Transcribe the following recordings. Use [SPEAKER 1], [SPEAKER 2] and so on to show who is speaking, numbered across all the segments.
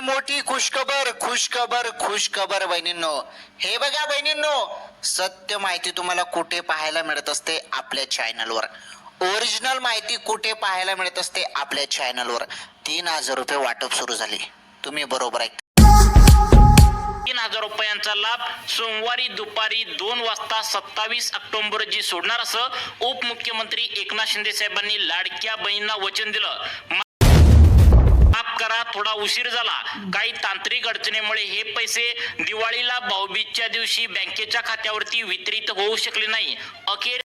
[SPEAKER 1] मोठी खुशखबर खुशखबर खुशखबर बहिणींनो. हे बघा बहिणींनो सत्य माहिती तुम्हाला कुठे पाहायला मिळत असते? आपल्या चॅनलवर ओरिजिनल माहिती कुठे पाहायला मिळत असते? आपल्या चॅनलवर तीन हजार रुपये वाटप सुरू झाले. तुम्ही बरोबर ऐकता.
[SPEAKER 2] तीन हजार रुपयांचा लाभ सोमवारी दुपारी दोन वाजता सत्तावीस ऑक्टोबर रोजी सोडणार असं उपमुख्यमंत्री एकनाथ शिंदे साहेबांनी लाडक्या बहिणींना वचन दिलं. थोडा उशीर झाला. काही तांत्रिक अडचणीमुळे हे पैसे दिवाळीला भाऊबीजच्या दिवशी बँकेच्या खात्यावरती वितरित होऊ शकले नाही. अखेर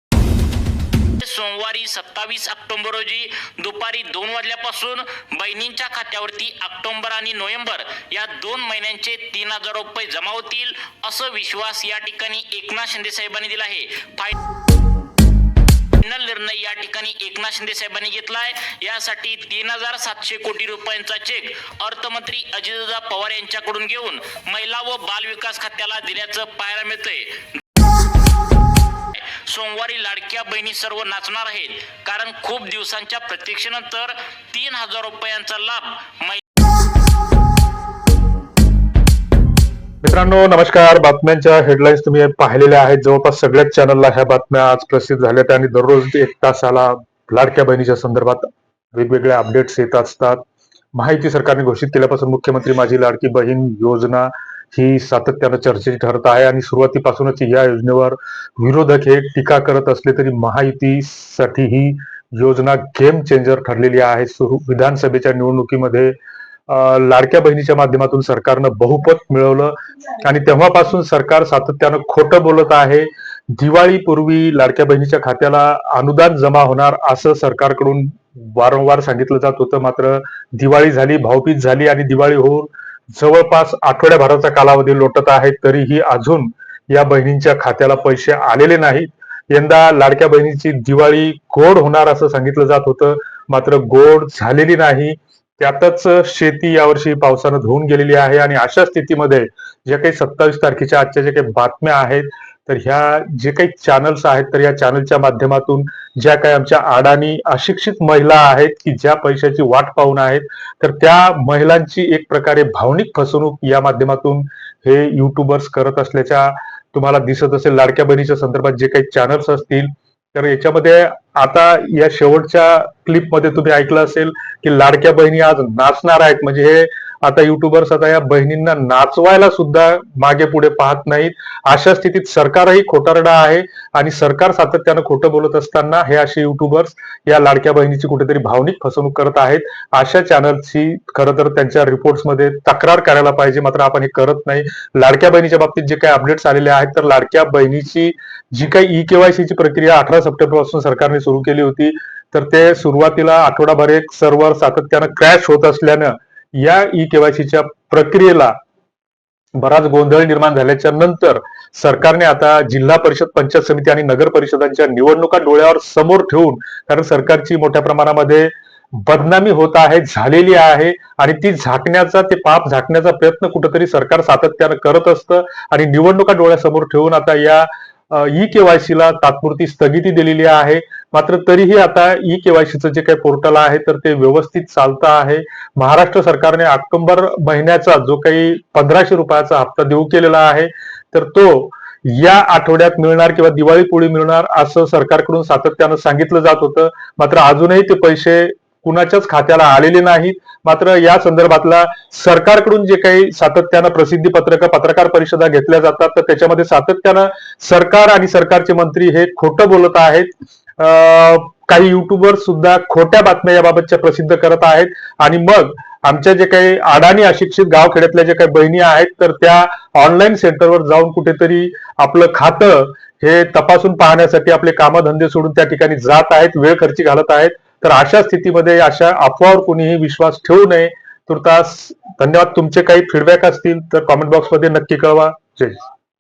[SPEAKER 2] सोमवारी सत्तावीस ऑक्टोबर रोजी दुपारी दोन वाजल्यापासून बहिणींच्या खात्यावरती ऑक्टोबर आणि नोव्हेंबर या दोन महिन्यांचे तीन हजार रुपये जमा होतील असं विश्वास या ठिकाणी एकनाथ शिंदे साहेबांनी दिला आहे. फायनल निर्णय या ठिकाणी एकनाथ शिंदे साहेबांनी घेतलाय. यासाठी तीन हजार सातशे कोटी रुपयांचा चेक अर्थमंत्री अजितदा पवार यांच्याकडून घेऊन महिला व बाल विकास खात्याला दिल्याचं पाहायला मिळतंय. सोमवारी लाडक्या बहिणी सर्व नाचणार आहेत. कारण खूप दिवसांच्या प्रतीक्षेनंतर तीन हजार रुपयांचा लाभ मै-
[SPEAKER 3] मित्रांनो नमस्कार. बातम्यांच्या हेडलाईन्स तुम्ही पाहिलेल्या आहेत. जवळपास सगळ्याच चॅनलला ह्या बातम्या आज प्रसिद्ध झाल्या आणि दररोज एक तासाला लाडक्या बहिणीच्या संदर्भात वेगवेगळ्या अपडेट्स येत असतात. माहिती सरकारने घोषित केल्यापासून मुख्यमंत्री माझी लाडकी बहीण योजना ही सातत्यानं चर्चेची ठरत आहे आणि सुरुवातीपासूनच या योजनेवर विरोधक हे टीका करत असले तरी महायुतीसाठी ही योजना गेम चेंजर ठरलेली आहे. सुरू विधानसभेच्या निवडणुकीमध्ये लाडक्या बहिणीच्या माध्यमातून सरकारनं बहुपत मिळवलं. आणि तेव्हापासून सरकार सातत्यानं खोटं बोलत आहे. दिवाळीपूर्वी लाडक्या बहिणीच्या खात्याला अनुदान जमा होणार असं सरकारकडून वारंवार सांगितलं जात होतं. मात्र दिवाळी झाली भाऊबीज झाली आणि दिवाळी होऊन जवळपास आठवड्याभराचा कालावधी लोटत आहे. तरीही अजून या बहिणींच्या खात्याला पैसे आलेले नाहीत. यंदा लाडक्या बहिणीची दिवाळी गोड होणार असं सांगितलं जात होतं. मात्र गोड झालेली नाही. त्यातच शेती यावर्षी पावसानं धुवून गेलेली आहे आणि अशा स्थितीमध्ये ज्या काही सत्तावीस तारखेच्या आजच्या ज्या काही बातम्या आहेत तर ह्या जे काही चॅनल्स आहेत तर या चॅनलच्या माध्यमातून ज्या काही आमच्या अडाणी अशिक्षित महिला आहेत की ज्या पैशाची वाट पाहून आहेत तर त्या महिलांची एक प्रकारे भावनिक फसवणूक या माध्यमातून हे युट्यूबर्स करत असल्याच्या तुम्हाला दिसत असेल. लाडक्या बहिणीच्या संदर्भात जे काही चॅनल्स असतील तर याच्यामध्ये आता या शेवटच्या क्लिपमध्ये तुम्ही ऐकलं असेल की लाडक्या बहिणी आज नाचणार आहेत. म्हणजे हे आता युट्यूबर्स आता या बहिणींना नाचवायला सुद्धा मागे पुढे पाहत नाहीत. अशा स्थितीत सरकारही खोटारडा आहे आणि सरकार सातत्यानं खोटं बोलत असताना हे असे युट्यूबर्स या लाडक्या बहिणीची कुठेतरी भावनिक फसवणूक करत आहेत. अशा चॅनलची खरं तर त्यांच्या रिपोर्ट्समध्ये तक्रार करायला पाहिजे मात्र आपण हे करत नाही. लाडक्या बहिणीच्या बाबतीत जे काही अपडेट्स आलेले आहेत तर लाडक्या बहिणीची जी काही ई केवायसीची प्रक्रिया अठरा सप्टेंबरपासून सरकारने सुरू केली होती तर ते सुरुवातीला आठवडाभर एक सर्व्हर सातत्यानं क्रॅश होत असल्यानं या ई केवायसीच्या प्रक्रियेला बराच गोंधळ निर्माण झाल्याच्यानंतर सरकारने आता जिल्हा परिषद पंचायत समिती आणि नगर परिषदांच्या निवडणुका डोळ्यावर समोर ठेवून कारण सरकारची मोठ्या प्रमाणामध्ये बदनामी होत आहे झालेली आहे आणि ती झाकण्याचा ते पाप झाकण्याचा प्रयत्न कुठंतरी सरकार सातत्यानं करत असतं आणि निवडणुका डोळ्यासमोर ठेवून आता या ई केवायसीला तात्पुरती स्थगिती दिलेली आहे. मात्र तरीही आता ई केवायसीचं जे काही पोर्टल आहे तर ते व्यवस्थित चालतं आहे. महाराष्ट्र सरकारने ऑक्टोबर महिन्याचा जो काही पंधराशे रुपयाचा हप्ता देऊ केलेला आहे तर तो या आठवड्यात मिळणार किंवा दिवाळीपुढे मिळणार असं सरकारकडून सातत्यानं सांगितलं जात होतं. मात्र अजूनही ते पैसे कुणाच्याच खात्याला आलेले नाहीत. मात्र या संदर्भातला सरकारकडून जे काही सातत्यानं प्रसिद्धी पत्रक पत्रकार परिषदा घेतल्या जातात तर त्याच्यामध्ये सातत्यानं सरकार आणि सरकारचे मंत्री हे खोटं बोलत आहेत. काही युट्यूबर सुद्धा खोट्या बातम्या याबाबतच्या प्रसिद्ध करत आहेत. आणि मग आमच्या जे काही अडाणी अशिक्षित गावखेड्यातल्या जे काही बहिणी आहेत तर त्या ऑनलाईन सेंटरवर जाऊन कुठेतरी आपलं खातं हे तपासून पाहण्यासाठी आपले कामधंदे सोडून त्या ठिकाणी जात आहेत वेळ खर्ची घालत आहेत. तर अशा स्थितीमध्ये अशा अफवावर कोणीही विश्वास ठेवू नये. तुर्तास धन्यवाद. तुमचे काही फीडबॅक असतील तर कॉमेंट बॉक्समध्ये नक्की कळवा. जय